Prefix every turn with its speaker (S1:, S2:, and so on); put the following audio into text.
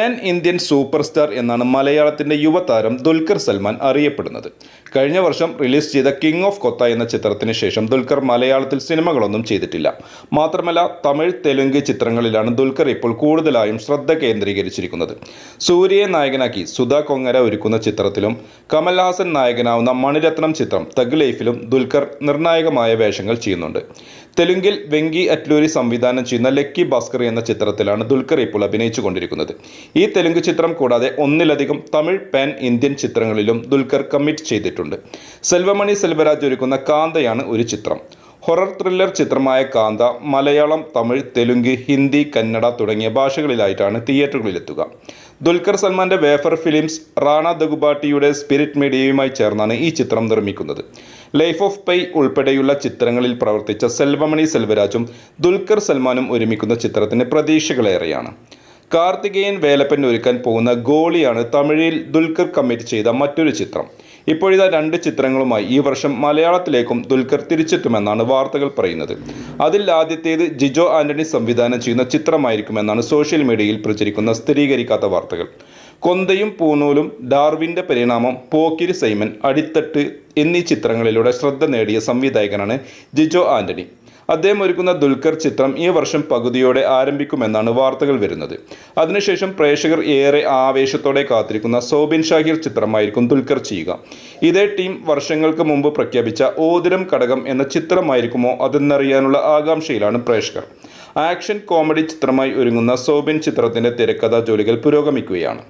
S1: Pan Indian super star എന്നാണ് മലയാളത്തിന്റെ യുവതാരം ദുൽഖർ സൽമാൻ അറിയപ്പെടുന്നത്. കഴിഞ്ഞ വർഷം റിലീസ് ചെയ്ത കിങ് ഓഫ് കൊത്ത എന്ന ചിത്രത്തിന് ശേഷം ദുൽഖർ മലയാളത്തിൽ സിനിമകളൊന്നും ചെയ്തിട്ടില്ല. മാത്രമല്ല തമിഴ് തെലുങ്ക് ചിത്രങ്ങളിലാണ് ദുൽഖർ ഇപ്പോൾ കൂടുതലായും ശ്രദ്ധ കേന്ദ്രീകരിച്ചിരിക്കുന്നത്. സൂര്യയെ നായകനാക്കി സുധാ കൊങ്ങര ഒരുക്കുന്ന ചിത്രത്തിലും കമൽഹാസൻ നായകനാവുന്ന മണിരത്നം ചിത്രം തഗ് ലൈഫിലും ദുൽഖർ നിർണായകമായ വേഷങ്ങൾ ചെയ്യുന്നുണ്ട്. തെലുങ്കിൽ വെങ്കി അറ്റ്ലൂരി സംവിധാനം ചെയ്യുന്ന ലക്കി ഭാസ്കർ എന്ന ചിത്രത്തിലാണ് ദുൽഖർ ഇപ്പോൾ അഭിനയിച്ചു കൊണ്ടിരിക്കുന്നത് ഈ തെലുങ്ക് ചിത്രം കൂടാതെ ഒന്നിലധികം തമിഴ് പാൻ ഇന്ത്യൻ ചിത്രങ്ങളിലും ദുൽഖർ കമ്മിറ്റ് ചെയ്തിട്ടുണ്ട്. സെൽവമണി സെൽവരാജ് ഒരുക്കുന്ന കാന്തയാണ് ഒരു ചിത്രം. ഹൊറർ ത്രില്ലർ ചിത്രമായ കാന്ത മലയാളം തമിഴ് തെലുങ്ക് ഹിന്ദി കന്നഡ തുടങ്ങിയ ഭാഷകളിലായിട്ടാണ് തിയേറ്ററുകളിലെത്തുക. ദുൽഖർ സൽമാന്റെ വേഫർ ഫിലിംസ് റാണ ദഗുബാട്ടിയുടെ സ്പിരിറ്റ് മീഡിയയുമായി ചേർന്നാണ് ഈ ചിത്രം നിർമ്മിക്കുന്നത്. ലൈഫ് ഓഫ് പൈ ഉൾപ്പെടെയുള്ള ചിത്രങ്ങളിൽ പ്രവർത്തിച്ച സെൽവമണി സെൽവരാജും ദുൽഖർ സൽമാനും ഒരുമിക്കുന്ന ചിത്രത്തിന് പ്രതീക്ഷകളേറെയാണ്. കാർത്തികേയൻ വേലപ്പൻ ഒരുക്കാൻ പോകുന്ന ഗോളിയാണ് തമിഴിൽ ദുൽഖർ കമ്മിറ്റ് ചെയ്ത മറ്റൊരു ചിത്രം. ഇപ്പോഴിതാ രണ്ട് ചിത്രങ്ങളുമായി ഈ വർഷം മലയാളത്തിലേക്കും ദുൽഖർ തിരിച്ചെത്തുമെന്നാണ് വാർത്തകൾ പറയുന്നത്. അതിൽ ആദ്യത്തേത് ജിജോ ആന്റണി സംവിധാനം ചെയ്യുന്ന ചിത്രമായിരിക്കുമെന്നാണ് സോഷ്യൽ മീഡിയയിൽ പ്രചരിക്കുന്ന സ്ഥിരീകരിക്കാത്ത വാർത്തകൾ. കൊന്തയും പൂനൂലും ഡാർവിന്റെ പരിണാമം പോക്കിരി സൈമൻ അടിത്തട്ട് എന്നീ ചിത്രങ്ങളിലൂടെ ശ്രദ്ധ നേടിയ സംവിധായകനാണ് ജിജോ ആന്റണി. അദ്ദേഹം ഒരുക്കുന്ന ദുൽഖർ ചിത്രം ഈ വർഷം പകുതിയോടെ ആരംഭിക്കുമെന്നാണ് വാർത്തകൾ വരുന്നത്. അതിനുശേഷം പ്രേക്ഷകർ ഏറെ ആവേശത്തോടെ കാത്തിരിക്കുന്ന സോബിൻ ഷാഹിർ ചിത്രമായിരിക്കും ദുൽഖർ ചെയ്യുക. ഇതേ ടീം വർഷങ്ങൾക്ക് മുമ്പ് പ്രഖ്യാപിച്ച ഓതിരം ഘടകം എന്ന ചിത്രമായിരിക്കുമോ അതെന്നറിയാനുള്ള ആകാംക്ഷയിലാണ് പ്രേക്ഷകർ. ആക്ഷൻ കോമഡി ചിത്രമായി ഒരുങ്ങുന്ന സോബിൻ ചിത്രത്തിന്റെ തിരക്കഥാ ജോലികൾ പുരോഗമിക്കുകയാണ്.